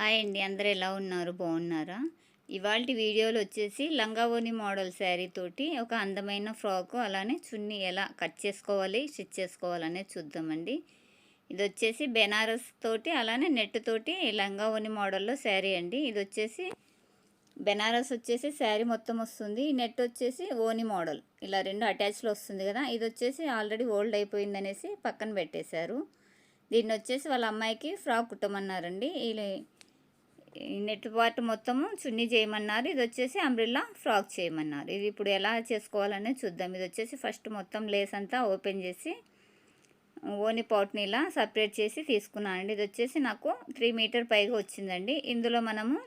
Hi అండి అందరూ ఎలా ఉన్నారు? బాగున్నారా? ఇవాళ వీడియోలో వచ్చేసి లంగావోని మోడల్ శారీ తోటి ఒక అందమైన ఫ్రాక్ అలానే చున్నీ ఎలా కట్ చేసుకోవాలి స్టిచ్ చేసుకోవాలనే చూద్దామండి. ఇది వచ్చేసి బెనారస్ తోటి అలానే నెట్ తోటి లంగావోని మోడల్లో శారీ అండి. ఇది వచ్చేసి బెనారస్ వచ్చేసి శారీ మొత్తం వస్తుంది. నెట్ వచ్చేసి ఓని మోడల్. ఇలా రెండు అటాచ్లో వస్తుంది కదా ఇది వచ్చేసి ఆల్రెడీ ఓల్డ్ అయిపోయింది అనేసి పక్కన పెట్టేశారు. దీన్ని వచ్చేసి వాళ్ళ అమ్మాయికి ఫ్రాక్ కుట్టమన్నారండి. ఈ- నెట్ పార్ట్ మొత్తము చున్నీ చేయమన్నారు. ఇది వచ్చేసి అంబ్రిల్లా ఫ్రాక్ చేయమన్నారు. ఇది ఇప్పుడు ఎలా చేసుకోవాలనేది చూద్దాం. ఇది వచ్చేసి ఫస్ట్ మొత్తం లేస్ అంతా ఓపెన్ చేసి ఓని పాట్ని ఇలా సపరేట్ చేసి తీసుకున్నానండి. ఇది వచ్చేసి నాకు త్రీ మీటర్ పైగా వచ్చిందండి. ఇందులో మనము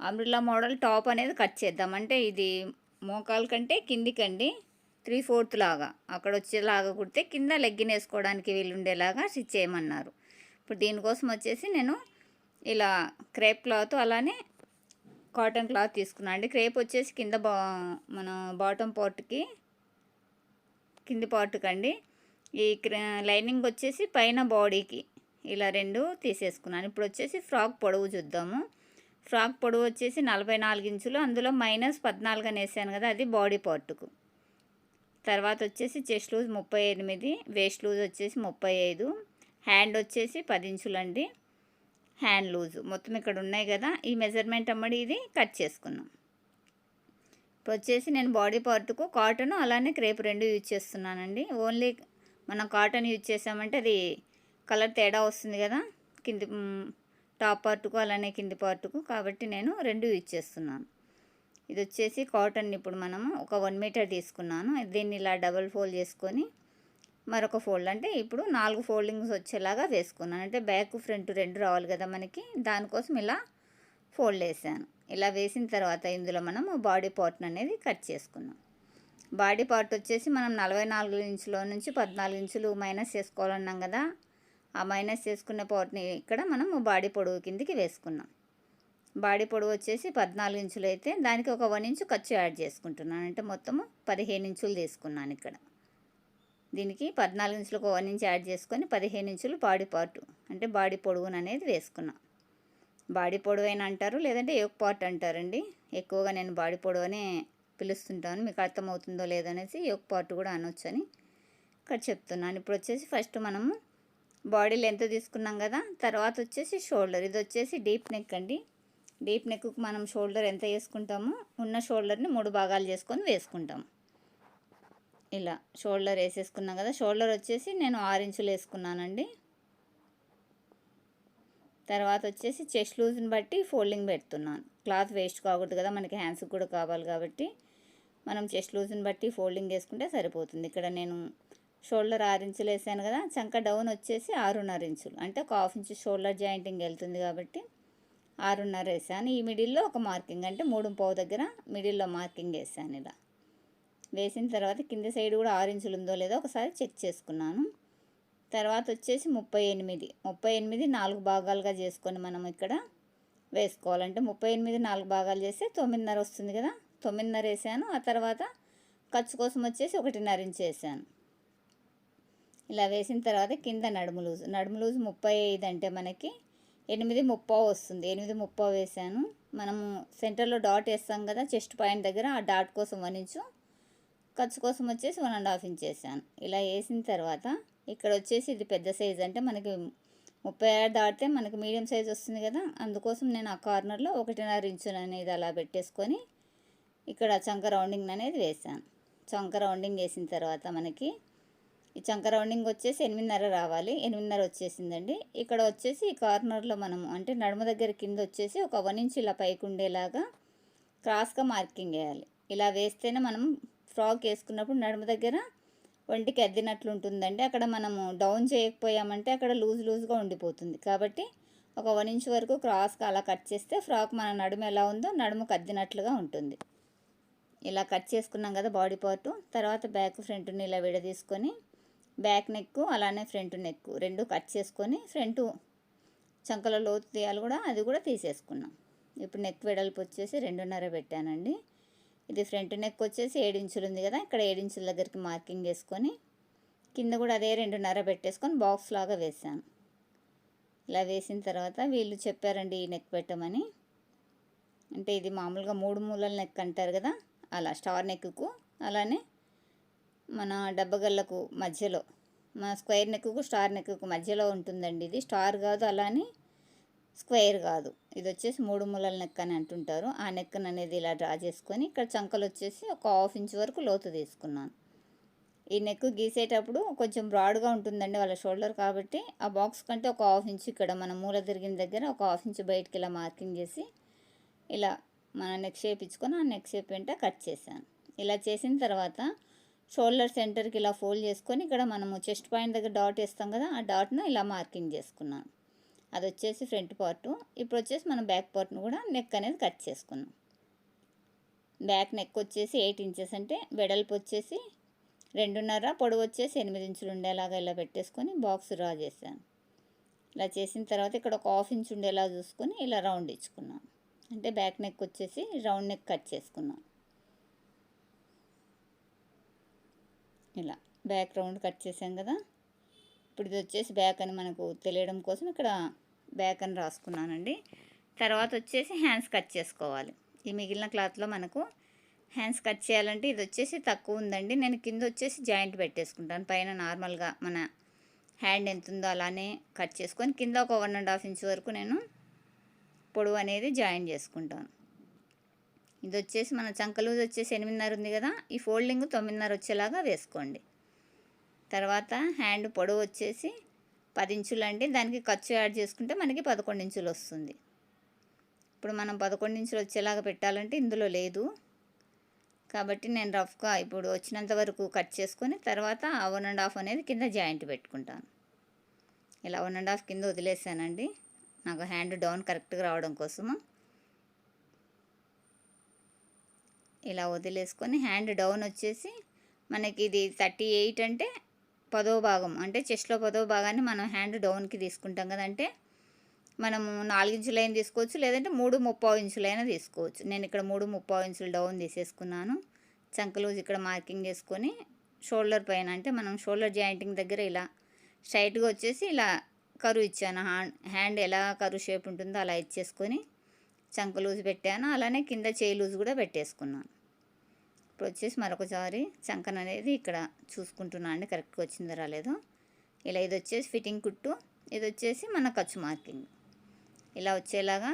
అంబ్రిల్లా మోడల్ టాప్ అనేది కట్ చేద్దాం. అంటే ఇది మోకాల కంటే కిందికండి త్రీ ఫోర్త్ లాగా. అక్కడ వచ్చేలాగా కుడితే కింద లెగ్గిన్ వేసుకోవడానికి వీలుండేలాగా స్టిచ్ చేయమన్నారు. ఇప్పుడు దీనికోసం వచ్చేసి నేను ఇలా క్రేప్ క్లాత్ అలానే కాటన్ క్లాత్ తీసుకున్నాను అండి క్రేప్ వచ్చేసి కింద బా మన బాటమ్ పార్ట్కి కింది పార్ట్కి అండి ఈ లైనింగ్ వచ్చేసి పైన బాడీకి ఇలా రెండు తీసేసుకున్నాను. ఇప్పుడు వచ్చేసి ఫ్రాక్ పొడవు చూద్దాము. ఫ్రాక్ పొడవు వచ్చేసి నలభై నాలుగు ఇంచులు. అందులో మైనస్ పద్నాలుగు అని వేసాను కదా అది బాడీ పార్ట్కు. తర్వాత వచ్చేసి చెస్ట్ లూజ్ ముప్పై ఎనిమిది వేస్ట్ లూజ్ వచ్చేసి ముప్పై ఐదు హ్యాండ్ వచ్చేసి పది ఇంచులండి. Hand loose. మొత్తం ఇక్కడ ఉన్నాయి కదా ఈ మెజర్మెంట్ అమ్మడి ఇది కట్ చేసుకున్నాం ఇప్పుడు వచ్చేసి నేను బాడీ పార్ట్కు కాటన్ అలానే క్రేప్ రెండు యూజ్ చేస్తున్నానండి. ఓన్లీ మనం కాటన్ యూజ్ చేసామంటే అది కలర్ తేడా వస్తుంది కదా కింది టాప్ పార్ట్కు అలానే కింది పార్ట్కు కాబట్టి నేను రెండు యూజ్ చేస్తున్నాను. ఇది వచ్చేసి కాటన్ ఇప్పుడు మనము ఒక వన్ మీటర్ తీసుకున్నాను. దీన్ని ఇలా డబల్ ఫోల్డ్ చేసుకొని మరొక ఫోల్డ్. అంటే ఇప్పుడు నాలుగు ఫోల్డింగ్స్ వచ్చేలాగా వేసుకున్నాను. అంటే బ్యాక్ ఫ్రంట్ రెండు రావాలి కదా మనకి. దానికోసం ఇలా ఫోల్డ్ వేసాను. ఇలా వేసిన తర్వాత ఇందులో మనం బాడీ పార్ట్ అనేది కట్ చేసుకున్నాం. బాడీ పార్ట్ వచ్చేసి మనం నలభై నాలుగు ఇంచుల నుంచి పద్నాలుగు ఇంచులు మైనస్ చేసుకోవాలన్నాం కదా. ఆ మైనస్ చేసుకున్న పార్ట్ని ఇక్కడ మనం బాడీ పొడవు కిందికి వేసుకున్నాం. బాడీ పొడవు వచ్చేసి పద్నాలుగు ఇంచులు అయితే దానికి ఒక వన్ ఇంచు ఖర్చు యాడ్ చేసుకుంటున్నాను. అంటే మొత్తము పదిహేను ఇంచులు తీసుకున్నాను ఇక్కడ. దీనికి పద్నాలుగు ఇంచులకు వన్ ఇంచ్ యాడ్ చేసుకొని పదిహేను ఇంచులు బాడీ పార్ట్ అంటే బాడీ పొడవును అనేది వేసుకున్నాం. బాడీ పొడవు అయినా అంటారు లేదంటే యోక్ పార్ట్ అంటారండి? ఎక్కువగా నేను బాడీ పొడవు అనే పిలుస్తుంటాను మీకు అర్థమవుతుందో లేదనేసి యోక్ పార్ట్ కూడా అనొచ్చు అని ఇక్కడ చెప్తున్నాను. ఇప్పుడు వచ్చేసి ఫస్ట్ మనము బాడీ లెంత్ తీసుకున్నాం కదా తర్వాత వచ్చేసి షోల్డర్. ఇది వచ్చేసి డీప్ నెక్ అండి. డీప్ నెక్కు మనం షోల్డర్ ఎంత వేసుకుంటామో ఉన్న షోల్డర్ని మూడు భాగాలు చేసుకొని వేసుకుంటాము ఇలా షోల్డర్ వేసేసుకున్నాం కదా షోల్డర్ వచ్చేసి నేను ఆరు ఇంచులు వేసుకున్నానండి. తర్వాత వచ్చేసి చెస్ట్ లూజ్ని బట్టి ఫోల్డింగ్ పెడుతున్నాను. క్లాత్ వేస్ట్ కాకూడదు కదా మనకి హ్యాండ్స్కి కూడా కావాలి కాబట్టి. మనం చెస్ట్ లూజ్ని బట్టి ఫోల్డింగ్ వేసుకుంటే సరిపోతుంది. ఇక్కడ నేను షోల్డర్ ఆరు ఇంచులు వేసాను కదా చంక డౌన్ వచ్చేసి ఆరున్నర ఇంచులు. అంటే ఒక హాఫ్ ఇంచు షోల్డర్ జాయింటింగ్ వెళ్తుంది కాబట్టి ఆరున్నర వేసాను. ఈ మిడిల్లో ఒక మార్కింగ్ అంటే మూడు పావు దగ్గర మిడిల్లో మార్కింగ్ వేసాను ఇలా. వేసిన తర్వాత కింద సైడ్ కూడా ఆరు ఇంచులు ఉందో లేదో ఒకసారి చెక్ చేసుకున్నాను. తర్వాత వచ్చేసి ముప్పై ఎనిమిది. ముప్పై ఎనిమిది నాలుగు భాగాలుగా చేసుకొని మనం ఇక్కడ వేసుకోవాలంటే ముప్పై ఎనిమిది నాలుగు భాగాలు చేస్తే తొమ్మిదిన్నర వస్తుంది కదా? తొమ్మిదిన్నర వేసాను. ఆ తర్వాత ఖర్చు కోసం వచ్చేసి ఒకటిన్నర ఇంచు వేసాను. ఇలా వేసిన తర్వాత కింద నడుము లూజు. నడుము లూజు ముప్పై ఐదు అంటే మనకి ఎనిమిది ముప్పో వస్తుంది. ఎనిమిది ముప్పో వేసాను. మనము సెంటర్లో డాట్ వేస్తాం కదా చెస్ట్ పాయింట్ దగ్గర ఆ డాట్ కోసం వణించు ఖర్చు కోసం వచ్చేసి వన్ అండ్ హాఫ్ ఇంచ్ వేసాను ఇలా వేసిన తర్వాత ఇక్కడ వచ్చేసి ఇది పెద్ద సైజ్ అంటే మనకి ముప్పై ఆరు దాటితే మనకి మీడియం సైజ్ వస్తుంది కదా. అందుకోసం నేను ఆ కార్నర్లో ఒకటిన్నర ఇంచు అనేది అలా పెట్టేసుకొని ఇక్కడ చంక రౌండింగ్ అనేది వేసాను చంక రౌండింగ్ వేసిన తర్వాత మనకి ఈ చంక రౌండింగ్ వచ్చేసి ఎనిమిదిన్నర రావాలి. ఎనిమిదిన్నర వచ్చేసిందండి. ఇక్కడ వచ్చేసి ఈ కార్నర్లో మనము అంటే నడుమ దగ్గర కింద వచ్చేసి ఒక వన్ ఇంచ్ ఇలా పైకి ఉండేలాగా క్రాస్గా మార్కింగ్ వేయాలి. ఇలా వేస్తేనే మనం ఫ్రాక్ వేసుకున్నప్పుడు నడుమ దగ్గర ఒంటికి అద్దినట్లు ఉంటుందండి. అక్కడ మనము డౌన్ చేయకపోయామంటే అక్కడ లూజ్ లూజ్గా ఉండిపోతుంది. కాబట్టి ఒక వన్ ఇంచ్ వరకు క్రాస్గా అలా కట్ చేస్తే ఫ్రాక్ మన నడుము ఎలా ఉందో నడుము అద్దినట్లుగా ఉంటుంది. ఇలా కట్ చేసుకున్నాం కదా బాడీ పార్టు. తర్వాత బ్యాక్ ఫ్రంట్ని ఇలా విడదీసుకొని బ్యాక్ నెక్ అలానే ఫ్రంట్ నెక్ రెండు కట్ చేసుకొని ఫ్రంట్ చంకల లోతు తీయాలి కూడా అది కూడా తీసేసుకున్నాం. ఇప్పుడు నెక్ వెడల్పు వచ్చేసి రెండున్నర పెట్టానండి. ఇది ఫ్రంట్ నెక్ వచ్చేసి ఏడించులు ఉంది కదా ఇక్కడ ఏడించుల దగ్గరికి మార్కింగ్ వేసుకొని కింద కూడా అదే రెండున్నర పెట్టేసుకొని బాక్స్ లాగా వేసాను. ఇలా వేసిన తర్వాత వీళ్ళు చెప్పారండి ఈ నెక్ పెట్టమని. అంటే ఇది మామూలుగా మూడు మూలల నెక్ అంటారు కదా అలా స్టార్ నెక్కు. అలానే మన డబ్బగల్లకు మధ్యలో మన స్క్వేర్ నెక్కు స్టార్ నెక్కు మధ్యలో ఉంటుందండి ఇది. స్టార్ కాదు అలానే స్క్వేర్ కాదు. ఇది వచ్చేసి మూడు మూలల నెక్ అని అంటుంటారు. ఆ నెక్ అనేది ఇలా డ్రా చేసుకొని ఇక్కడ చంకలు వచ్చేసి ఒక హాఫ్ ఇంచ్ వరకు లోతు తీసుకున్నాను. ఈ నెక్ గీసేటప్పుడు కొంచెం బ్రాడ్గా ఉంటుందండి వాళ్ళ షోల్డర్ కాబట్టి ఆ బాక్స్ కంటే ఒక హాఫ్ ఇంచ్ ఇక్కడ మన మూల తిరిగిన దగ్గర ఒక హాఫ్ ఇంచ్ బయటికి ఇలా మార్కింగ్ చేసి ఇలా మన నెక్ షేప్ ఇచ్చుకొని ఆ నెక్ షేప్ వెంట కట్ చేశాను. ఇలా చేసిన తర్వాత షోల్డర్ సెంటర్కి ఇలా ఫోల్డ్ చేసుకొని ఇక్కడ మనము చెస్ట్ పాయింట్ దగ్గర డాట్ వేస్తాం కదా ఆ డాట్ను ఇలా మార్కింగ్ చేసుకున్నాను. అది వచ్చేసి ఫ్రంట్ పార్టు. ఇప్పుడు వచ్చేసి మనం బ్యాక్ పార్ట్ను కూడా నెక్ అనేది కట్ చేసుకున్నాం బ్యాక్ నెక్ వచ్చేసి ఎయిట్ ఇంచెస్ అంటే వెడల్పు వచ్చేసి రెండున్నర పొడవు వచ్చేసి ఎనిమిది ఇంచులు ఉండేలాగా ఇలా పెట్టేసుకొని బాక్స్ డ్రా చేశాను. ఇలా చేసిన తర్వాత ఇక్కడ ఒక హాఫ్ ఇంచ్ ఉండేలా చూసుకొని ఇలా రౌండ్ ఇచ్చుకున్నాను అంటే బ్యాక్ నెక్ వచ్చేసి రౌండ్ నెక్ కట్ చేసుకున్నాను ఇలా బ్యాక్ రౌండ్ కట్ చేసాం కదా. ఇప్పుడు ఇది వచ్చేసి బ్యాక్ అని మనకు తెలియడం కోసం ఇక్కడ బ్యాక్ అని రాసుకున్నానండి. తర్వాత వచ్చేసి హ్యాండ్స్ కట్ చేసుకోవాలి. ఈ మిగిలిన క్లాత్లో మనకు హ్యాండ్స్ కట్ చేయాలంటే ఇది వచ్చేసి తక్కువ ఉందండి. నేను కింద వచ్చేసి జాయింట్ పెట్టేసుకుంటాను. పైన నార్మల్గా మన హ్యాండ్ ఎంత ఉందో అలానే కట్ చేసుకొని కింద ఒక వన్ అండ్ హాఫ్ ఇంచ్ వరకు నేను పొడవు అనేది జాయిన్ చేసుకుంటాను. ఇది వచ్చేసి మన చంకలూజ్ వచ్చేసి ఎనిమిదిన్నర ఉంది కదా ఈ ఫోల్డింగ్ తొమ్మిదిన్నర వచ్చేలాగా వేసుకోండి. తర్వాత హ్యాండ్ పొడవు వచ్చేసి పది ఇంచులు అంటే దానికి ఖర్చు యాడ్ చేసుకుంటే మనకి పదకొండు ఇంచులు వస్తుంది. ఇప్పుడు మనం పదకొండు ఇంచులు వచ్చేలాగా పెట్టాలంటే ఇందులో లేదు. కాబట్టి నేను రఫ్గా ఇప్పుడు వచ్చినంత వరకు కట్ చేసుకొని తర్వాత వన్ అండ్ హాఫ్ అనేది కింద జాయింట్ పెట్టుకుంటాను. ఇలా వన్ అండ్ హాఫ్ కింద వదిలేసానండి. నాకు హ్యాండ్ డౌన్ కరెక్ట్గా రావడం కోసము. ఇలా వదిలేసుకొని హ్యాండ్ డౌన్ వచ్చేసి మనకి ఇది థర్టీ ఎయిట్ అంటే పదో భాగం అంటే చెస్ట్లో పదో భాగాన్ని మనం హ్యాండ్ డౌన్కి తీసుకుంటాం కదంటే మనము నాలుగు ఇంచులైనా తీసుకోవచ్చు లేదంటే మూడు ముప్పావు ఇంచులైనా తీసుకోవచ్చు. నేను ఇక్కడ మూడు ముప్పావు ఇంచులు డౌన్ తీసేసుకున్నాను. చంకలూజ్ ఇక్కడ మార్కింగ్ చేసుకొని షోల్డర్ పైన అంటే మనం షోల్డర్ జాయింటింగ్ దగ్గర ఇలా స్ట్రైట్గా వచ్చేసి ఇలా కరువు ఇచ్చాను. హ్యాండ్ ఎలా కరువు షేప్ ఉంటుందో అలా ఇచ్చేసుకొని చంక లూజ్ పెట్టాను. అలానే కింద చేయి లూజ్ కూడా పెట్టేసుకున్నాను. ఇప్పుడు వచ్చేసి మరొకసారి చంకన అనేది ఇక్కడ చూసుకుంటున్నాను అండి కరెక్ట్గా వచ్చిందో రాలేదో? ఇలా ఇది వచ్చేసి ఫిట్టింగ్ కుట్టు ఇది వచ్చేసి మన ఖర్చు మార్కింగ్ ఇలా వచ్చేలాగా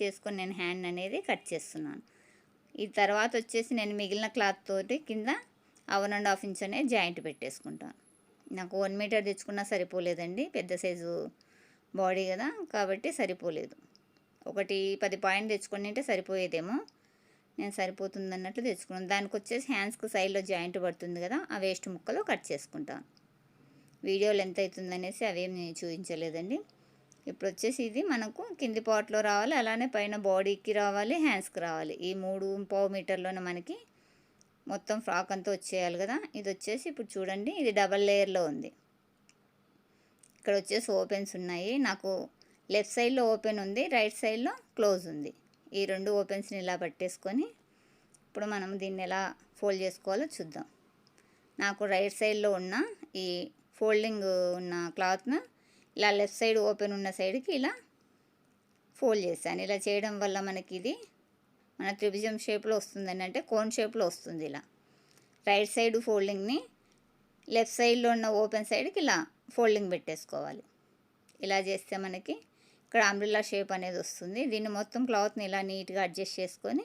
చేసుకొని నేను హ్యాండ్ అనేది కట్ చేస్తున్నాను. ఈ తర్వాత వచ్చేసి నేను మిగిలిన క్లాత్ తోటి కింద వన్ అండ్ హాఫ్ ఇంచ్ అనేది జాయింట్ పెట్టేసుకుంటాను. నాకు వన్ మీటర్ తెచ్చుకున్నా సరిపోలేదండి పెద్ద సైజు బాడీ కదా కాబట్టి సరిపోలేదు. ఒకటి పది పాయింట్ తెచ్చుకొని అంటే సరిపోయేదేమో. నేను సరిపోతుంది అన్నట్లు తెచ్చుకున్నాను దానికి వచ్చేసి హ్యాండ్స్కి సైడ్లో జాయింట్ పడుతుంది కదా ఆ వేస్ట్ ముక్కలు కట్ చేసుకుంటాను వీడియోలు ఎంత అవుతుంది అనేసి అవేం నేను చూపించలేదండి. ఇప్పుడు వచ్చేసి ఇది మనకు కింది పాట్లో రావాలి అలానే పైన బాడీకి రావాలి హ్యాండ్స్కి రావాలి. ఈ మూడు పావు మీటర్లోనే మనకి మొత్తం ఫ్రాక్ అంతా వచ్చేయాలి కదా. ఇది వచ్చేసి ఇప్పుడు చూడండి ఇది డబల్ లేయర్లో ఉంది. ఇక్కడ వచ్చేసి ఓపెన్స్ ఉన్నాయి. నాకు లెఫ్ట్ సైడ్లో ఓపెన్ ఉంది రైట్ సైడ్లో క్లోజ్ ఉంది. ఈ రెండు ఓపెన్స్ని ఇలా పట్టేసుకొని ఇప్పుడు మనం దీన్ని ఎలా ఫోల్డ్ చేసుకోవాలో చూద్దాం. నాకు రైట్ సైడ్లో ఉన్న ఈ ఫోల్డింగ్ ఉన్న క్లాత్ను ఇలా లెఫ్ట్ సైడ్ ఓపెన్ ఉన్న సైడ్కి ఇలా ఫోల్డ్ చేశాను. ఇలా చేయడం వల్ల మనకి ఇది మన త్రిభుజం షేప్లో వస్తుందని అంటే కోన్ షేప్లో వస్తుంది ఇలా. రైట్ సైడ్ ఫోల్డింగ్ని లెఫ్ట్ సైడ్లో ఉన్న ఓపెన్ సైడ్కి ఇలా ఫోల్డింగ్ పెట్టేసుకోవాలి. ఇలా చేస్తే మనకి ఇక్కడ అంబ్రిల్లా షేప్ అనేది వస్తుంది. దీన్ని మొత్తం క్లాత్ని ఇలా నీట్గా అడ్జస్ట్ చేసుకొని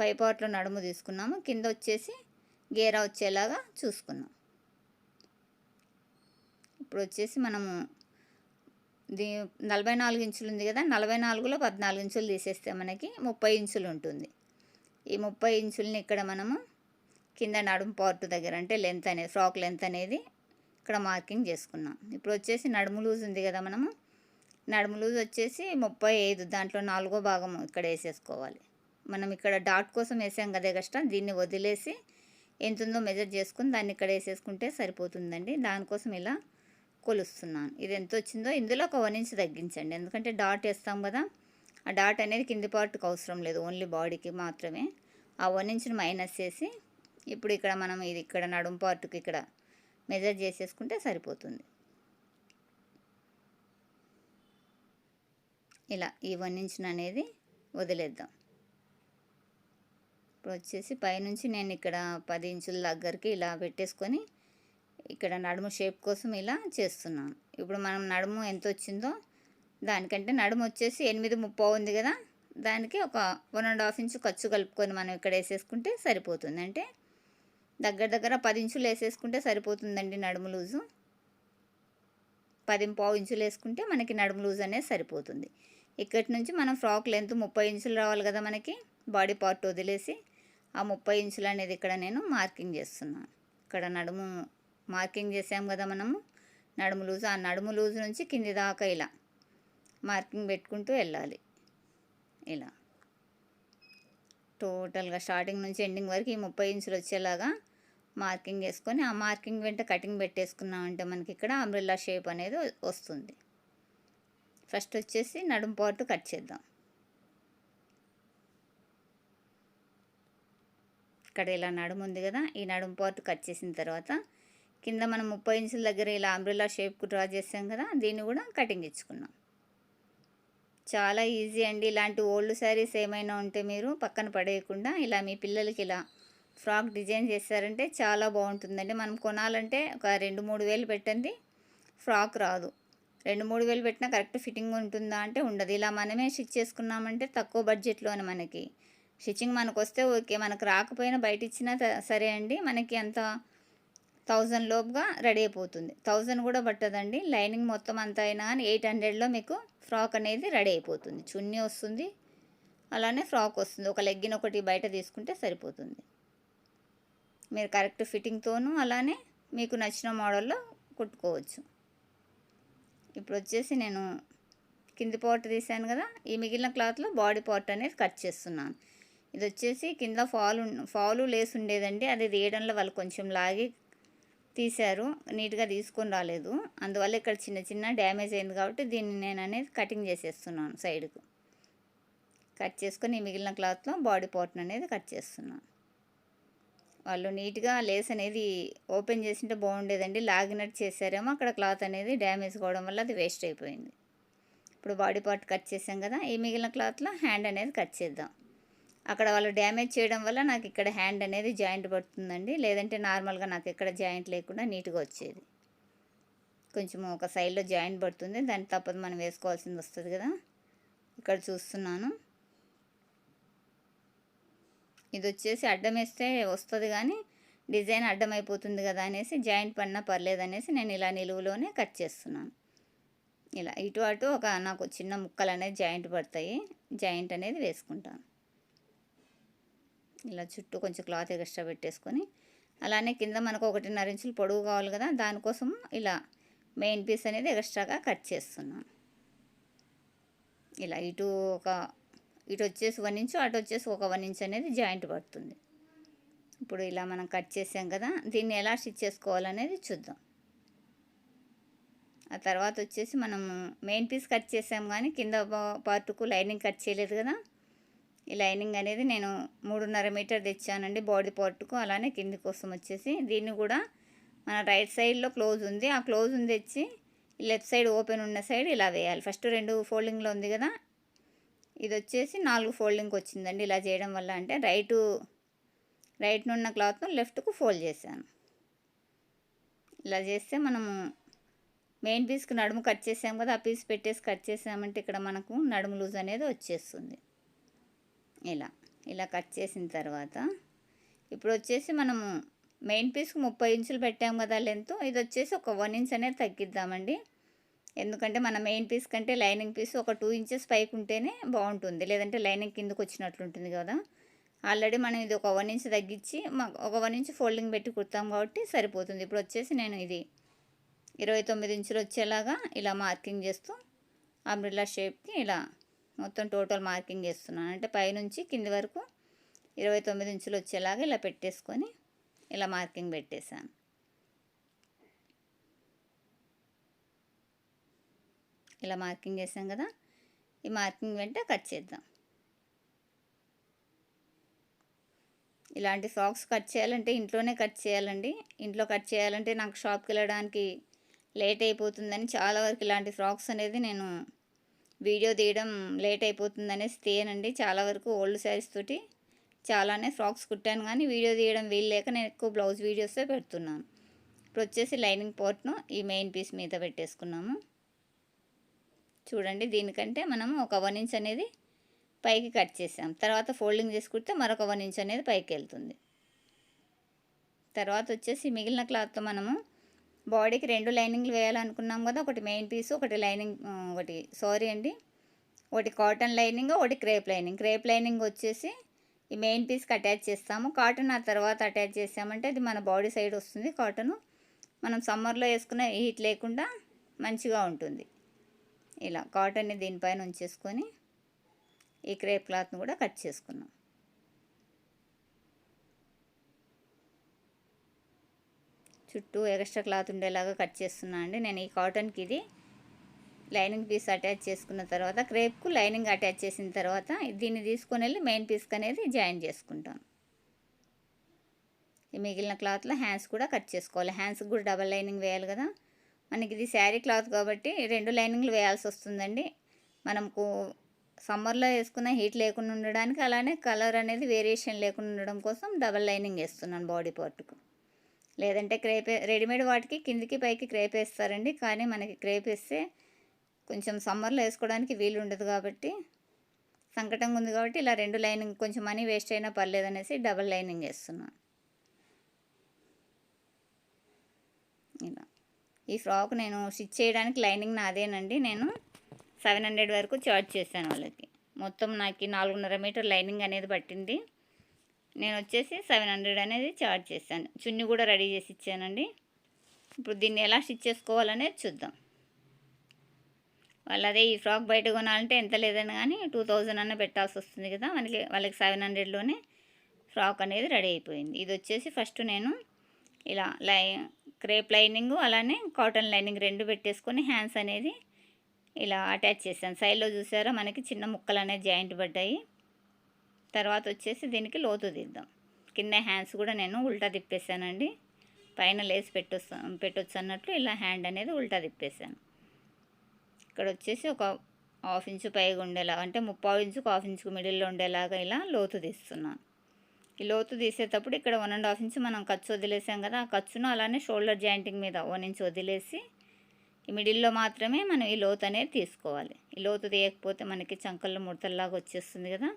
పైపాట్లో నడుము తీసుకున్నాము. కింద వచ్చేసి గేరా వచ్చేలాగా చూసుకున్నాం. ఇప్పుడు వచ్చేసి మనము దీ నలభై నాలుగు ఇంచులు ఉంది కదా నలభై నాలుగులో పద్నాలుగు ఇంచులు తీసేస్తే మనకి ముప్పై ఇంచులు ఉంటుంది. ఈ ముప్పై ఇంచుల్ని ఇక్కడ మనము కింద నడుము పార్ట్ దగ్గర అంటే లెంత్ అనేది ఫ్రాక్ లెంత్ అనేది ఇక్కడ మార్కింగ్ చేసుకున్నాం. ఇప్పుడు వచ్చేసి నడుము లూజ్ ఉంది కదా మనము నడుము లూజ్ వచ్చేసి ముప్పై ఐదు దాంట్లో నాలుగో భాగం ఇక్కడ వేసేసుకోవాలి. మనం ఇక్కడ డాట్ కోసం వేసాం కదే కష్టం దీన్ని వదిలేసి ఎంత ఉందో మెజర్ చేసుకుని దాన్ని ఇక్కడ వేసేసుకుంటే సరిపోతుందండి. దానికోసం ఇలా కొలుస్తున్నాను. ఇది ఎంత వచ్చిందో ఇందులో ఒక వన్ ఇంచ్ తగ్గించండి. ఎందుకంటే డాట్ వేస్తాం కదా ఆ డాట్ అనేది కింది పార్ట్కి అవసరం లేదు ఓన్లీ బాడీకి మాత్రమే. ఆ వన్ ఇంచ్ని మైనస్ చేసి ఇప్పుడు ఇక్కడ మనం ఇది ఇక్కడ నడుము పార్ట్కి ఇక్కడ మెజర్ చేసేసుకుంటే సరిపోతుంది. ఇలా ఈ వన్ ఇంచ్ అనేది వదిలేద్దాం. ఇప్పుడు వచ్చేసి పైనుంచి నేను ఇక్కడ పది ఇంచుల దగ్గరికి ఇలా పెట్టేసుకొని ఇక్కడ నడుము షేప్ కోసం ఇలా చేస్తున్నాను. ఇప్పుడు మనం నడుము ఎంత వచ్చిందో దానికంటే నడుము వచ్చేసి ఎనిమిది ముప్పై ఉంది కదా దానికి ఒక వన్ అండ్ హాఫ్ ఇంచు ఖర్చు కలుపుకొని మనం ఇక్కడ వేసేసుకుంటే సరిపోతుంది. అంటే దగ్గర దగ్గర పది ఇంచులు వేసేసుకుంటే సరిపోతుందండి నడుము లూజు. పది పావు ఇంచులు వేసుకుంటే మనకి నడుము లూజ్ అనేది సరిపోతుంది. ఇక్కడి నుంచి మనం ఫ్రాక్ లెంత్ ముప్పై ఇంచులు రావాలి కదా మనకి. బాడీ పార్ట్ వదిలేసి ఆ ముప్పై ఇంచులు అనేది ఇక్కడ నేను మార్కింగ్ చేస్తున్నాను ఇక్కడ నడుము మార్కింగ్ చేసాం కదా మనము. నడుము లూజు ఆ నడుము లూజు నుంచి కింది దాకా ఇలా మార్కింగ్ పెట్టుకుంటూ వెళ్ళాలి. ఇలా. టోటల్గా స్టార్టింగ్ నుంచి ఎండింగ్ వరకు ఈ ముప్పై ఇంచులు వచ్చేలాగా మార్కింగ్ వేసుకొని ఆ మార్కింగ్ వెంట కటింగ్ పెట్టేసుకున్నామంటే మనకి ఇక్కడ అంబ్రిల్లా షేప్ అనేది వస్తుంది. ఫస్ట్ వచ్చేసి నడుము పార్ట్ కట్ చేద్దాం. ఇక్కడ ఇలా నడుము ఉంది కదా ఈ నడుము పార్ట్ కట్ చేసిన తర్వాత కింద మనం ముప్పై ఇంచుల దగ్గర ఇలా అంబ్రిలా షేప్కు డ్రా చేసాం కదా దీన్ని కూడా కటింగ్ ఇచ్చుకున్నాం. చాలా ఈజీ అండి. ఇలాంటి ఓల్డ్ శారీస్ ఏమైనా ఉంటే మీరు పక్కన పడేయకుండా ఇలా మీ పిల్లలకి ఇలా ఫ్రాక్ డిజైన్ చేశారంటే చాలా బాగుంటుందండి. మనం కొనాలంటే ఒక రెండు మూడు వేలు పెట్టండి ఫ్రాక్ రాదు. రెండు మూడు వేలు పెట్టినా కరెక్ట్ ఫిట్టింగ్ ఉంటుందా అంటే ఉండదు. ఇలా మనమే స్టిచ్ చేసుకున్నామంటే తక్కువ బడ్జెట్లోనే మనకి. స్టిచ్చింగ్ మనకు వస్తే ఓకే మనకు రాకపోయినా బయట ఇచ్చినా సరే అండి మనకి అంత థౌజండ్ లోపుగా రెడీ అయిపోతుంది. థౌజండ్ కూడా పట్టదండి. లైనింగ్ మొత్తం అంతా అయినా కానీ ఎయిట్ హండ్రెడ్లో మీకు ఫ్రాక్ అనేది రెడీ అయిపోతుంది. చున్నీ వస్తుంది అలానే ఫ్రాక్ వస్తుంది. ఒక లెగ్గిన్ ఒకటి బయట తీసుకుంటే సరిపోతుంది. మీరు కరెక్ట్ ఫిట్టింగ్తోనూ అలానే మీకు నచ్చిన మోడల్లో కుట్టుకోవచ్చు. ఇప్పుడు వచ్చేసి నేను కింది పార్ట్ తీసాను కదా ఈ మిగిలిన క్లాత్లో బాడీ పార్ట్ అనేది కట్ చేస్తున్నాను. ఇది వచ్చేసి కింద ఫాలు ఫాలు లేసు ఉండేదండి. అది తీయడంలో వాళ్ళు కొంచెం లాగి తీశారు. నీట్గా తీసుకొని రాలేదు. అందువల్ల ఇక్కడ చిన్న చిన్న డ్యామేజ్ అయింది కాబట్టి దీన్ని నేను అనేది కటింగ్ చేసేస్తున్నాను సైడ్కు. కట్ చేసుకొని మిగిలిన క్లాత్లో బాడీ పార్ట్ అనేది కట్ చేస్తున్నాను. వాళ్ళు నీట్గా లేస్ అనేది ఓపెన్ చేసింటే బాగుండేదండి. లాగినట్టు చేశారేమో అక్కడ క్లాత్ అనేది డ్యామేజ్ కావడం వల్ల అది వేస్ట్ అయిపోయింది. ఇప్పుడు బాడీ పార్ట్ కట్ చేసాం కదా ఈ మిగిలిన క్లాత్లో హ్యాండ్ అనేది కట్ చేద్దాం. అక్కడ వాళ్ళు డ్యామేజ్ చేయడం వల్ల నాకు ఇక్కడ హ్యాండ్ అనేది జాయింట్ పడుతుందండి. లేదంటే నార్మల్గా నాకు ఇక్కడ జాయింట్ లేకుండా నీట్గా వచ్చేది. కొంచెం ఒక సైడ్లో జాయింట్ పడుతుంది. దాన్ని తప్పదు మనం వేసుకోవాల్సింది వస్తుంది కదా. ఇక్కడ చూస్తున్నాను. ఇది వచ్చేసి అడ్డం వేస్తే వస్తుంది కానీ డిజైన్ అడ్డం అయిపోతుంది కదా అనేసి జాయింట్ పడినా పర్లేదు అనేసి నేను ఇలా నిలువులోనే కట్ చేస్తున్నాను. ఇలా ఇటు అటు ఒక నాకు చిన్న ముక్కలు అనేది జాయింట్ పడతాయి. జాయింట్ అనేది వేసుకుంటాను. ఇలా చుట్టూ కొంచెం క్లాత్ ఎక్స్ట్రా పెట్టేసుకొని అలానే కింద మనకు ఒకటిన్నర ఇంచులు పొడవు కావాలి కదా దానికోసం ఇలా మెయిన్ పీస్ అనేది ఎక్స్ట్రాగా కట్ చేస్తున్నాను. ఇలా ఇటు ఒక ఇటు వచ్చేసి వన్ ఇంచు అటు వచ్చేసి ఒక వన్ ఇంచ్ అనేది జాయింట్ పడుతుంది. ఇప్పుడు ఇలా మనం కట్ చేసాం కదా దీన్ని ఎలా స్టిచ్ చేసుకోవాలనేది చూద్దాం. ఆ తర్వాత వచ్చేసి మనం మెయిన్ పీస్ కట్ చేసాం కానీ కింద పార్ట్కు లైనింగ్ కట్ చేయలేదు కదా. ఈ లైనింగ్ అనేది నేను మూడున్నర మీటర్ తెచ్చానండి బాడీ పార్ట్కు అలానే కింది కోసం వచ్చేసి. దీన్ని కూడా మన రైట్ సైడ్లో క్లోజ్ ఉంది. ఆ క్లోజ్ ఉంది తెచ్చి లెఫ్ట్ సైడ్ ఓపెన్ ఉన్న సైడ్ ఇలా వేయాలి. ఫస్ట్ రెండు ఫోల్డింగ్లో ఉంది కదా ఇది వచ్చేసి నాలుగు ఫోల్డింగ్కి వచ్చిందండి ఇలా చేయడం వల్ల. అంటే రైటు రైట్ నున్న క్లాత్ను లెఫ్ట్కు ఫోల్డ్ చేశాను. ఇలా చేస్తే మనము మెయిన్ పీస్కి నడుము కట్ చేసాం కదా ఆ పీస్ పెట్టేసి కట్ చేసామంటే ఇక్కడ మనకు నడుము లూజ్ అనేది వచ్చేస్తుంది. ఇలా ఇలా కట్ చేసిన తర్వాత ఇప్పుడు వచ్చేసి మనము మెయిన్ పీస్కి ముప్పై ఇంచులు పెట్టాము కదా లెంత్ ఇది వచ్చేసి ఒక వన్ ఇంచ్ అనేది తగ్గిద్దామండి. ఎందుకంటే మన మెయిన్ పీస్ కంటే లైనింగ్ పీస్ ఒక టూ ఇంచెస్ పైకి ఉంటేనే బాగుంటుంది. లేదంటే లైనింగ్ కిందకు వచ్చినట్లు ఉంటుంది కదా. ఆల్రెడీ మనం ఇది ఒక వన్ ఇంచ్ తగ్గించి ఒక వన్ ఇంచ్ ఫోల్డింగ్ పెట్టి కుడతాం కాబట్టి సరిపోతుంది. ఇప్పుడు వచ్చేసి నేను ఇది ఇరవై తొమ్మిది ఇంచులు వచ్చేలాగా ఇలా మార్కింగ్ చేస్తూ అంబ్రిల్లా షేప్కి ఇలా మొత్తం టోటల్ మార్కింగ్ చేస్తున్నాను. అంటే పైనుంచి కింది వరకు ఇరవై తొమ్మిది ఇంచులు వచ్చేలాగా ఇలా పెట్టేసుకొని ఇలా మార్కింగ్ పెట్టేశాను. ఇలా మార్కింగ్ చేసాం కదా ఈ మార్కింగ్ వెంట కట్ చేద్దాం. ఇలాంటి ఫ్రాక్స్ కట్ చేయాలంటే ఇంట్లోనే కట్ చేయాలండి. ఇంట్లో కట్ చేయాలంటే నాకు షాప్కి వెళ్ళడానికి లేట్ అయిపోతుందని చాలా వరకు ఇలాంటి ఫ్రాక్స్ అనేది నేను వీడియో తీయడం లేట్ అయిపోతుందనేసి తీయనండి. చాలా వరకు ఓల్డ్ శారీస్ తోటి చాలానే ఫ్రాక్స్ కుట్టాను కానీ వీడియో తీయడం వీలు లేక నేను ఎక్కువ బ్లౌజ్ వీడియోసే పెడుతున్నాను. ఇప్పుడు వచ్చేసి లైనింగ్ పోర్ట్ను ఈ మెయిన్ పీస్ మీద పెట్టేసుకున్నాము. చూడండి దీనికంటే మనము ఒక వన్ ఇంచ్ అనేది పైకి కట్ చేసాం. తర్వాత ఫోల్డింగ్ చేసుకుంటే మరొక వన్ ఇంచ్ అనేది పైకి వెళ్తుంది. తర్వాత వచ్చేసి మిగిలిన క్లాత్తో మనము బాడీకి రెండు లైనింగ్లు వేయాలనుకున్నాం కదా ఒకటి మెయిన్ పీస్ ఒకటి లైనింగ్ ఒకటి సారీ అండి ఒకటి కాటన్ లైనింగ్ ఒకటి క్రేప్ లైనింగ్. క్రేప్ లైనింగ్ వచ్చేసి ఈ మెయిన్ పీస్కి అటాచ్ చేస్తాము. కాటన్ ఆ తర్వాత అటాచ్ చేసామంటే అది మన బాడీ సైడ్ వస్తుంది. కాటన్ మనం సమ్మర్లో వేసుకునే హీట్ లేకుండా మంచిగా ఉంటుంది. ఇలా కాటన్ని దీనిపైన ఉంచేసుకొని ఈ క్రేప్ క్లాత్ని కూడా కట్ చేసుకున్నాం. చుట్టూ ఎక్స్ట్రా క్లాత్ ఉండేలాగా కట్ చేస్తున్నా అండి. నేను ఈ కాటన్కి ఇది లైనింగ్ పీస్ అటాచ్ చేసుకున్న తర్వాత క్రేప్కు లైనింగ్ అటాచ్ చేసిన తర్వాత దీన్ని తీసుకొని వెళ్ళి మెయిన్ పీస్కి అనేది జాయిన్ చేసుకుంటాను. ఈ మిగిలిన క్లాత్లో హ్యాండ్స్ కూడా కట్ చేసుకోవాలి. హ్యాండ్స్కి కూడా డబల్ లైనింగ్ వేయాలి కదా. మనకి ఇది శారీ క్లాత్ కాబట్టి రెండు లైనింగ్లు వేయాల్సి వస్తుందండి. మనకు సమ్మర్లో వేసుకున్న హీట్ లేకుండా ఉండడానికి అలానే కలర్ అనేది వేరియేషన్ లేకుండా ఉండడం కోసం డబల్ లైనింగ్ వేస్తున్నాను బాడీ పార్ట్కు. లేదంటే క్రేప్ రెడీమేడ్ వాటికి కిందికి పైకి క్రేప్ వేస్తారండి. కానీ మనకి క్రేప్ వేస్తే కొంచెం సమ్మర్లో వేసుకోవడానికి వీలు ఉండదు కాబట్టి సంకటంగా ఉంది కాబట్టి ఇలా రెండు లైనింగ్ కొంచెం మనీ వేస్ట్ అయినా పర్లేదు అనేసి డబల్ లైనింగ్ వేస్తున్నాను. ఇలా. ఈ ఫ్రాక్ నేను స్టిచ్ చేయడానికి లైనింగ్ నాదేనండి. నేను సెవెన్ హండ్రెడ్ వరకు చార్జ్ చేశాను వాళ్ళకి. మొత్తం నాకు నాలుగున్నర మీటర్ లైనింగ్ అనేది పట్టింది. నేను వచ్చేసి సెవెన్ హండ్రెడ్ అనేది చార్జ్ చేశాను. చున్నీ కూడా రెడీ చేసి ఇచ్చానండి. ఇప్పుడు దీన్ని ఎలా స్టిచ్ చేసుకోవాలనేది చూద్దాం. వాళ్ళు అదే ఈ ఫ్రాక్ బయట కొనాలంటే ఎంత లేదని కానీ టూ థౌజండ్ అన్న పెట్టాల్సి వస్తుంది కదా. మనకి వాళ్ళకి సెవెన్ హండ్రెడ్లోనే ఫ్రాక్ అనేది రెడీ అయిపోయింది. ఇది వచ్చేసి ఫస్ట్ నేను ఇలా లై క్రేప్ లైనింగ్ అలానే కాటన్ లైనింగ్ రెండు పెట్టేసుకొని హ్యాండ్స్ అనేది ఇలా అటాచ్ చేశాను. సైడ్లో చూసారా మనకి చిన్న ముక్కలు అనేది జాయింట్ పడ్డాయి. తర్వాత వచ్చేసి దీనికి లోతు దిద్దాం. కింద హ్యాండ్స్ కూడా నేను ఉల్టా తిప్పేశానండి. పైన లేసి పెట్టొస్తా పెట్టొచ్చు అన్నట్లు ఇలా హ్యాండ్ అనేది ఉల్టా తిప్పేశాను. ఇక్కడ వచ్చేసి ఒక హాఫ్ ఇంచు పైగా ఉండేలాగా అంటే ముప్పావు ఇంచుకు హాఫ్ ఇంచుకు మిడిల్లో ఉండేలాగా ఇలా లోతు తీస్తున్నాను. ఈ లోతు తీసేటప్పుడు ఇక్కడ వన్ అండ్ హాఫ్ ఇంచ్ మనం ఖర్చు వదిలేసాం కదా ఆ ఖర్చును అలానే షోల్డర్ జాయింటింగ్ మీద వన్ ఇంచ్ వదిలేసి ఈ మిడిల్లో మాత్రమే మనం ఈ లోతు అనేది తీసుకోవాలి. ఈ లోతు తీయకపోతే మనకి చంకల్లో ముడతల్లాగా వచ్చేస్తుంది కదా.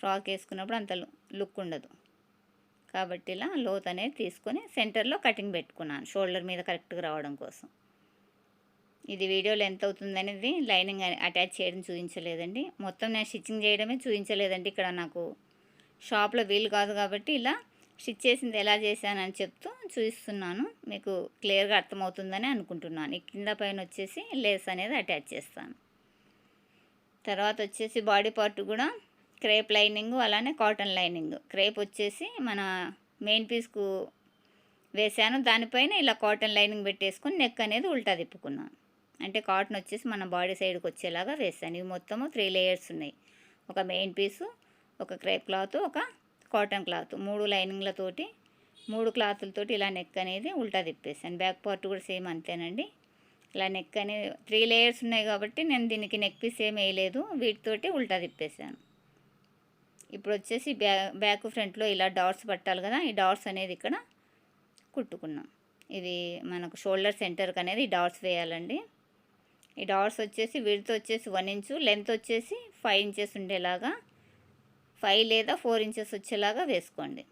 ఫ్రాక్ వేసుకున్నప్పుడు అంత లుక్ ఉండదు. కాబట్టి ఇలా లోతు అనేది తీసుకొని సెంటర్లో కటింగ్ పెట్టుకున్నాను షోల్డర్ మీద కరెక్ట్గా రావడం కోసం. ఇది వీడియోలో ఎంత అవుతుంది అనేది లైనింగ్ అటాచ్ చేయడం చూపించలేదండి. మొత్తం నేను స్టిచ్చింగ్ చేయడమే చూపించలేదండి. ఇక్కడ నాకు షాప్లో వీలు కాదు కాబట్టి ఇలా స్టిచ్ చేసింది ఎలా చేశానని చెప్తూ చూపిస్తున్నాను మీకు క్లియర్గా అర్థమవుతుందని అనుకుంటున్నాను. ఈ కింద పైన వచ్చేసి లేస్ అనేది అటాచ్ చేస్తాను. తర్వాత వచ్చేసి బాడీ పార్ట్ కూడా క్రేప్ లైనింగ్ అలానే కాటన్ లైనింగ్. క్రేప్ వచ్చేసి మన మెయిన్ పీస్కు వేసాను దానిపైన ఇలా కాటన్ లైనింగ్ పెట్టేసుకొని నెక్ అనేది ఉల్టా తిప్పుకున్నాను. అంటే కాటన్ వచ్చేసి మన బాడీ సైడ్కి వచ్చేలాగా వేసాను ఇవి మొత్తము త్రీ లేయర్స్ ఉన్నాయి. ఒక మెయిన్ పీసు ఒక క్రేప్ క్లాత్ ఒక కాటన్ క్లాత్. మూడు లైనింగ్లతోటి మూడు క్లాతులతోటి ఇలా నెక్ అనేది ఉల్టా తిప్పేసాను బ్యాక్ పార్ట్ కూడా సేమ్ అంతేనండి. ఇలా నెక్ అనేది త్రీ లేయర్స్ ఉన్నాయి కాబట్టి నేను దీనికి నెక్ పీస్ ఏం వేయలేదు. వీటితోటి ఉల్టా తిప్పేసాను ఇప్పుడు వచ్చేసి బ్యా బ్యాక్ ఫ్రంట్లో ఇలా డాట్స్ పట్టాలి కదా ఈ డాట్స్ అనేది ఇక్కడ కుట్టుకున్నాం. ఇది మనకు షోల్డర్ సెంటర్కి అనేది డాట్స్ వేయాలండి. ఈ డాట్స్ వచ్చేసి విడ్త్ వచ్చేసి వన్ ఇంచు లెంత్ వచ్చేసి ఫైవ్ ఇంచెస్ ఉండేలాగా ఫైవ్ లేదా ఫోర్ ఇంచెస్ వచ్చేలాగా వేసుకోండి.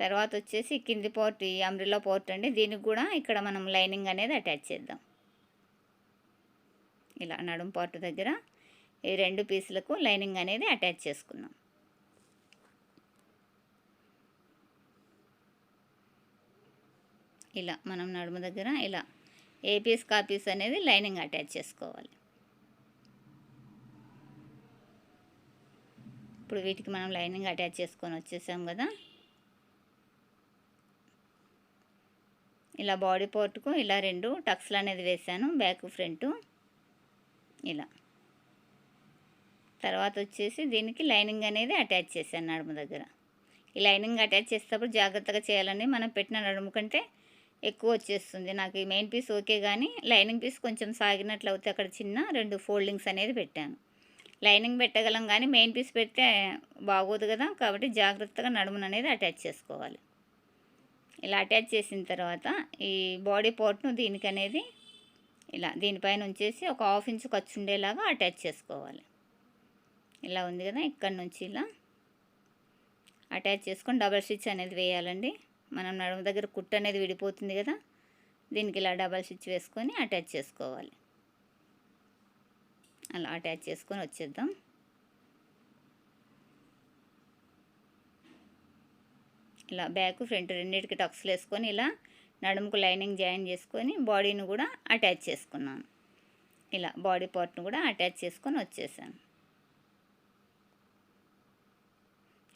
తర్వాత వచ్చేసి కింది పోర్ట్ ఈ అంబ్రిల్లా పోర్ట్ అండి దీనికి కూడా ఇక్కడ మనం లైనింగ్ అనేది అటాచ్ చేద్దాం. ఇలా నడుం పార్ట్ దగ్గర ఈ రెండు పీసులకు లైనింగ్ అనేది అటాచ్ చేసుకుందాం. ఇలా మనం నడుము దగ్గర ఇలా ఏ పీస్ కా పీస్ అనేది లైనింగ్ అటాచ్ చేసుకోవాలి. ఇప్పుడు వీటికి మనం లైనింగ్ అటాచ్ చేసుకొని వచ్చేసాం కదా. ఇలా బాడీ పార్ట్కు ఇలా రెండు టక్స్లు అనేది వేసాను బ్యాక్ ఫ్రంట్ ఇలా. తర్వాత వచ్చేసి దీనికి లైనింగ్ అనేది అటాచ్ చేశాను నడుము దగ్గర. ఈ లైనింగ్ అటాచ్ చేసేటప్పుడు జాగ్రత్తగా చేయాలని మనం పెట్టిన నడుము కంటే ఎక్కువ వచ్చేస్తుంది. నాకు ఈ మెయిన్ పీస్ ఓకే కానీ లైనింగ్ పీస్ కొంచెం సాగినట్లు అవుతే అక్కడ చిన్న రెండు ఫోల్డింగ్స్ అనేది పెట్టాను. లైనింగ్ పెట్టగలం కానీ మెయిన్ పీస్ పెడితే బాగోదు కదా. కాబట్టి జాగ్రత్తగా నడుమును అనేది అటాచ్ చేసుకోవాలి. ఇలా అటాచ్ చేసిన తర్వాత ఈ బాడీ పార్ట్ను దీనికి అనేది ఇలా దీనిపైన ఉంచేసి ఒక హాఫ్ ఇంచ్ ఖర్చు ఉండేలాగా అటాచ్ చేసుకోవాలి. ఇలా ఉంది కదా ఇక్కడ నుంచి ఇలా అటాచ్ చేసుకొని డబల్ స్టిచ్ అనేది వేయాలండి. మనం నడుము దగ్గర కుట్టు అనేది విడిపోతుంది కదా. దీనికి ఇలా డబల్ స్టిచ్ వేసుకొని అటాచ్ చేసుకోవాలి. అలా అటాచ్ చేసుకొని వచ్చేద్దాం. ఇలా బ్యాక్ ఫ్రంట్ రెండింటికి టక్స్లు వేసుకొని ఇలా నడుముకు లైనింగ్ జాయిన్ చేసుకొని బాడీని కూడా అటాచ్ చేసుకున్నాను. ఇలా బాడీ పార్ట్ను కూడా అటాచ్ చేసుకొని వచ్చేసాను.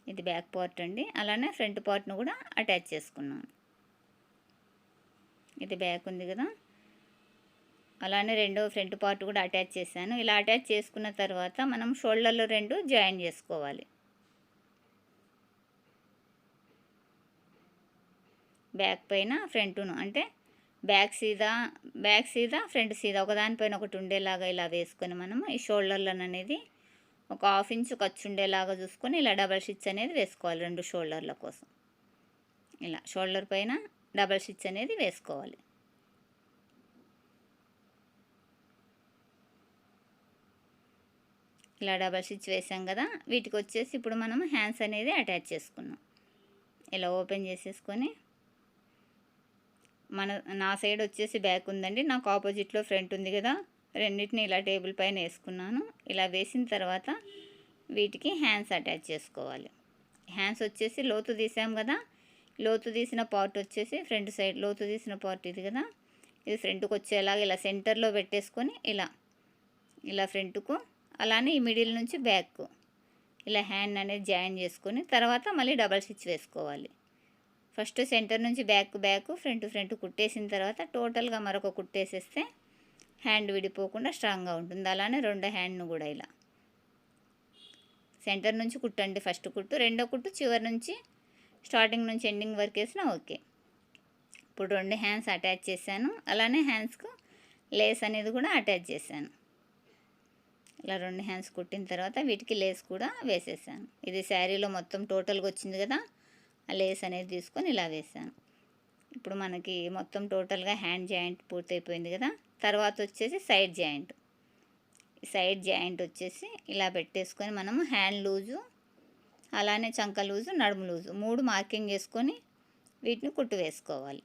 ఇది బ్యాక్ పార్ట్ అండి. అలానే ఫ్రంట్ పార్ట్ను కూడా అటాచ్ చేసుకున్నాను. ఇది బ్యాక్ ఉంది కదా. అలానే రెండో ఫ్రంట్ పార్ట్ కూడా అటాచ్ చేశాను. ఇలా అటాచ్ చేసుకున్న తర్వాత మనం షోల్డర్లో రెండు జాయిన్ చేసుకోవాలి. బ్యాక్ పైన ఫ్రంట్ను అంటే బ్యాక్ సీదా బ్యాక్ సీదా ఫ్రంట్ సీదా ఒకదానిపైన ఒకటి ఉండేలాగా ఇలా వేసుకొని మనము ఈ షోల్డర్లను అనేది ఒక హాఫ్ ఇంచ్ ఖర్చు ఉండేలాగా చూసుకొని ఇలా డబల్ స్టిచ్ అనేది వేసుకోవాలి రెండు షోల్డర్ల కోసం. ఇలా షోల్డర్ పైన డబల్ స్టిచ్ అనేది వేసుకోవాలి. ఇలా డబల్ స్టిచ్ వేసాం కదా వీటికి వచ్చేసి ఇప్పుడు మనం హ్యాండ్స్ అనేది అటాచ్ చేసుకున్నాం. ఇలా ఓపెన్ చేసేసుకొని మన నా సైడ్ వచ్చేసి బ్యాక్ ఉందండి నాకు ఆపోజిట్లో ఫ్రంట్ ఉంది కదా రెండింటిని ఇలా టేబుల్ పైన వేసుకున్నాను. ఇలా వేసిన తర్వాత వీటికి హ్యాండ్స్ అటాచ్ చేసుకోవాలి. హ్యాండ్స్ వచ్చేసి లోతు తీసాం కదా లోతు తీసిన పార్ట్ వచ్చేసి ఫ్రంట్ సైడ్ లోతు తీసిన పార్ట్ ఇది కదా ఇది ఫ్రంట్కి వచ్చేలాగా ఇలా సెంటర్లో పెట్టేసుకొని ఇలా ఇలా ఫ్రంట్కు అలానే ఈ మిడిల్ నుంచి బ్యాక్. ఇలా హ్యాండ్ అనేది జాయిన్ చేసుకొని తర్వాత మళ్ళీ డబల్ స్టిచ్ వేసుకోవాలి. ఫస్ట్ సెంటర్ నుంచి బ్యాక్ బ్యాక్ ఫ్రంట్ ఫ్రంట్ కుట్టేసిన తర్వాత టోటల్గా మరొక కుట్టేసేస్తే హ్యాండ్ విడిపోకుండా స్ట్రాంగ్గా ఉంటుంది. అలానే రెండో హ్యాండ్ను కూడా ఇలా. సెంటర్ నుంచి కుట్టండి ఫస్ట్ కుట్టు. రెండో కుట్టు చివరి నుంచి స్టార్టింగ్ నుంచి ఎండింగ్ వరకు వేసినా ఓకే. ఇప్పుడు రెండు హ్యాండ్స్ అటాచ్ చేశాను. అలానే హ్యాండ్స్కు లేస్ అనేది కూడా అటాచ్ చేశాను. ఇలా రెండు హ్యాండ్స్ కుట్టిన తర్వాత వీటికి లేస్ కూడా వేసేసాను. ఇది శారీలో మొత్తం టోటల్గా వచ్చింది కదా ఆ లేస్ అనేది తీసుకొని ఇలా వేసాను. ఇప్పుడు మనకి మొత్తం టోటల్గా హ్యాండ్ జాయింట్ పూర్తయిపోయింది కదా తర్వాత వచ్చేసి సైడ్ జాయింట్ సైడ్ జాయింట్ వచ్చేసి ఇలా పెట్టేసుకొని మనము హ్యాండ్ లూజు అలానే చంక లూజు నడుము లూజు మూడు మార్కింగ్ చేసుకొని వీటిని కుట్టు వేసుకోవాలి.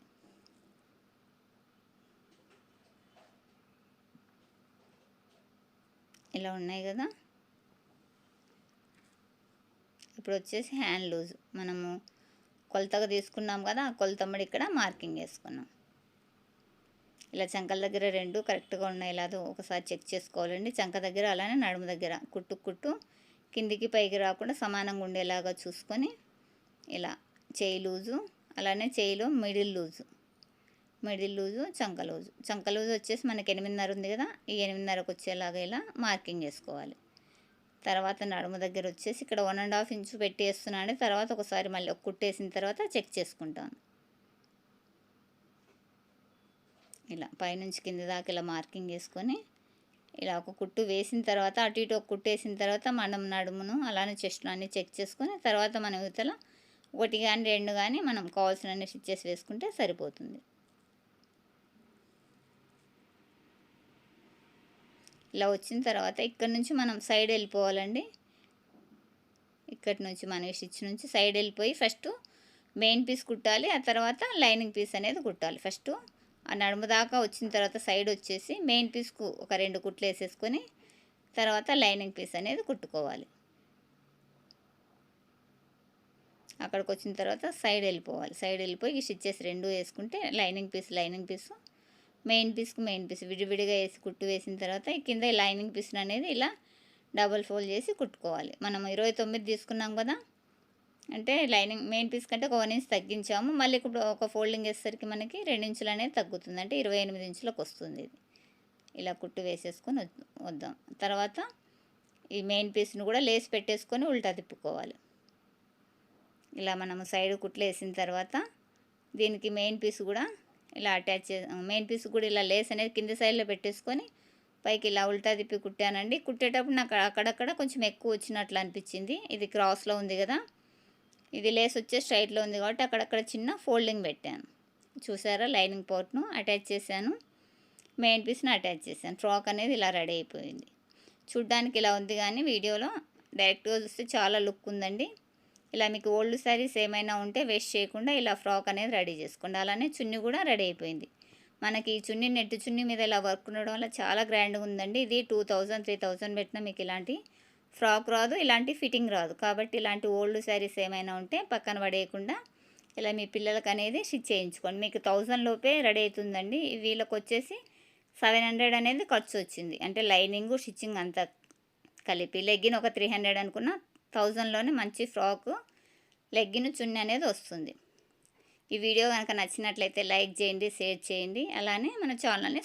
ఇలా ఉన్నాయి కదా. ఇప్పుడు వచ్చేసి హ్యాండ్ లూజ్. మనము కొలతగా తీసుకున్నాం కదా ఆ కొలతమ్మడి ఇక్కడ మార్కింగ్ వేసుకున్నాం ఇలా చంకల దగ్గర రెండు కరెక్ట్గా ఉన్నాయి. ఇలా ఒకసారి చెక్ చేసుకోవాలండి. చంక దగ్గర అలానే నడుము దగ్గర. కుట్టు కుట్టు కిందికి పైకి రాకుండా సమానంగా ఉండేలాగా చూసుకొని ఇలా చేయి లూజు అలానే చేయిలో మిడిల్ లూజు. మిడిల్ లూజు చంక లూజు. చంక లూజు వచ్చేసి మనకి ఎనిమిదిన్నర ఉంది కదా ఈ ఎనిమిదిన్నరకు వచ్చేలాగా ఇలా మార్కింగ్ చేసుకోవాలి. తర్వాత నడుము దగ్గర వచ్చేసి ఇక్కడ వన్ అండ్ హాఫ్ ఇంచు పెట్టి వేస్తున్నాను తర్వాత ఒకసారి మళ్ళీ ఒక కుట్టేసిన తర్వాత చెక్ చేసుకుంటాను. ఇలా పైనుంచి కింద దాకా ఇలా మార్కింగ్ వేసుకొని ఇలా ఒక కుట్టు వేసిన తర్వాత అటు ఇటు ఒక కుట్టు వేసిన తర్వాత మనం నడుమును అలానే చెస్ట్ను అన్నీ చెక్ చేసుకొని తర్వాత మనం ఇవతల ఒకటి కానీ రెండు కానీ మనం కావాల్సిన స్టిచ్చెస్ వేసుకుంటే సరిపోతుంది. ఇలా వచ్చిన తర్వాత ఇక్కడ నుంచి మనం సైడ్ వెళ్ళిపోవాలండి. ఇక్కడి నుంచి మనం స్టిచ్ నుంచి సైడ్ వెళ్ళిపోయి ఫస్ట్ మెయిన్ పీస్ కుట్టాలి ఆ తర్వాత లైనింగ్ పీస్ అనేది కుట్టాలి. ఫస్ట్ ఆ నడుము దాకా వచ్చిన తర్వాత సైడ్ వచ్చేసి మెయిన్ పీస్కు ఒక రెండు కుట్లు వేసేసుకొని తర్వాత లైనింగ్ పీస్ అనేది కుట్టుకోవాలి. అక్కడికి వచ్చిన తర్వాత సైడ్ వెళ్ళిపోవాలి. సైడ్ వెళ్ళిపోయి ఈ స్టిచ్చెస్ రెండు వేసుకుంటే lining piece lining piece main పీస్కి మెయిన్ పీస్ విడివిడిగా వేసి కుట్టు వేసిన తర్వాత కింద ఈ లైనింగ్ పీస్ అనేది ఇలా డబల్ ఫోల్డ్ చేసి కుట్టుకోవాలి. మనం ఇరవై తొమ్మిది తీసుకున్నాం కదా అంటే లైనింగ్ మెయిన్ పీస్ కంటే ఒక వన్ ఇంచ్ తగ్గించాము. మళ్ళీ ఇప్పుడు ఒక ఫోల్డింగ్ వేసేసరికి మనకి రెండు ఇంచులు అనేది తగ్గుతుంది. అంటే ఇరవై ఎనిమిది ఇంచులకు వస్తుంది ఇది. ఇలా కుట్టు వేసేసుకొని వద్దాం. తర్వాత ఈ మెయిన్ పీస్ని కూడా లేస్ పెట్టేసుకొని ఉల్టా తిప్పుకోవాలి. ఇలా మనము సైడ్ కుట్లు వేసిన తర్వాత దీనికి మెయిన్ పీస్ కూడా ఇలా అటాచ్ చే మెయిన్ పీస్ కూడా ఇలా లేస్ అనేది కింద సైడ్లో పెట్టేసుకొని పైకి ఇలా ఉల్టా తిప్పి కుట్టానండి. కుట్టేటప్పుడు నాకు అక్కడక్కడ కొంచెం ఎక్కువ వచ్చినట్లు అనిపించింది. ఇది క్రాస్లో ఉంది కదా. ఇది లేస్ వచ్చే స్ట్రైట్లో ఉంది కాబట్టి అక్కడక్కడ చిన్న ఫోల్డింగ్ పెట్టాను. చూసారా? లైనింగ్ పోర్ట్ను అటాచ్ చేశాను. మెయిన్ పీస్ని అటాచ్ చేశాను. ఫ్రాక్ అనేది ఇలా రెడీ అయిపోయింది. చూడ్డానికి ఇలా ఉంది కానీ వీడియోలో డైరెక్ట్గా చూస్తే చాలా లుక్ ఉందండి. ఇలా మీకు ఓల్డ్ శారీస్ ఏమైనా ఉంటే వేస్ట్ చేయకుండా ఇలా ఫ్రాక్ అనేది రెడీ చేసుకోండి. అలానే చున్నీ కూడా రెడీ అయిపోయింది. మనకి ఈ చున్నీ నెట్ చున్నీ మీద ఇలా వర్క్ ఉండడం వల్ల చాలా గ్రాండ్గా ఉందండి. ఇది టూ థౌజండ్ త్రీ థౌజండ్ పెట్టినా మీకు ఇలాంటి ఫ్రాక్ రాదు ఇలాంటి ఫిట్టింగ్ రాదు. కాబట్టి ఇలాంటి ఓల్డ్ శారీస్ ఏమైనా ఉంటే పక్కన పడేయకుండా ఇలా మీ పిల్లలకి అనేది స్టిచ్ చేయించుకోండి. మీకు థౌజండ్ లోపే రెడీ అవుతుందండి. వీళ్ళకి వచ్చేసి సెవెన్ హండ్రెడ్ అనేది ఖర్చు వచ్చింది. అంటే లైనింగ్ స్టిచ్చింగ్ అంతా కలిపి. లెగ్గిన్ ఒక త్రీ హండ్రెడ్ అనుకున్న థౌజండ్లోనే మంచి ఫ్రాక్ లెగ్గిన్ చున్నీ అనేది వస్తుంది. ఈ వీడియో కనుక నచ్చినట్లయితే లైక్ చేయండి షేర్ చేయండి. అలానే మన ఛానల్ని